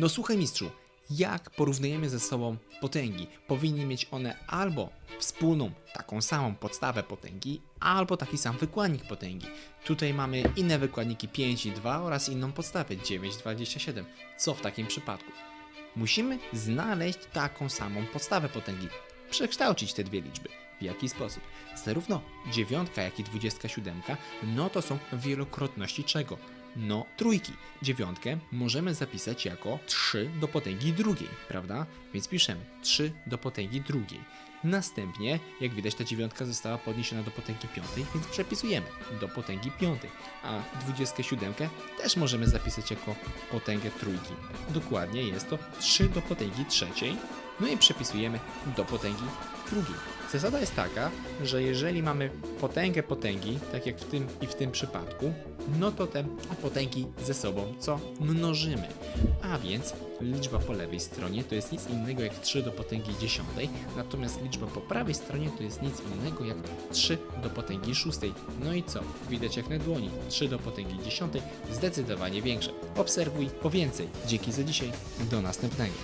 No słuchaj mistrzu, jak porównujemy ze sobą potęgi? Powinny mieć one albo wspólną, taką samą podstawę potęgi, albo taki sam wykładnik potęgi. Tutaj mamy inne wykładniki 5 i 2 oraz inną podstawę 9 27. Co w takim przypadku? Musimy znaleźć taką samą podstawę potęgi, przekształcić te dwie liczby. W jaki sposób? Zarówno dziewiątka, jak i 27, no to są wielokrotności czego? No, trójki. Dziewiątkę możemy zapisać jako 3 do potęgi drugiej, prawda? Więc piszemy 3 do potęgi drugiej. Następnie, jak widać, ta dziewiątka została podniesiona do potęgi piątej, więc przepisujemy do potęgi piątej. A 27 też możemy zapisać jako potęgę trójki. Dokładnie jest to 3 do potęgi trzeciej, no i przepisujemy do potęgi drugiej. Zasada jest taka, że jeżeli mamy potęgę potęgi, tak jak w tym i w tym przypadku, no to te potęgi ze sobą co mnożymy. A więc liczba po lewej stronie to jest nic innego jak 3 do potęgi dziesiątej, natomiast liczba po prawej stronie to jest nic innego jak 3 do potęgi szóstej. No i co? Widać jak na dłoni. 3 do potęgi dziesiątej zdecydowanie większe. Obserwuj po więcej. Dzięki za dzisiaj. Do następnego.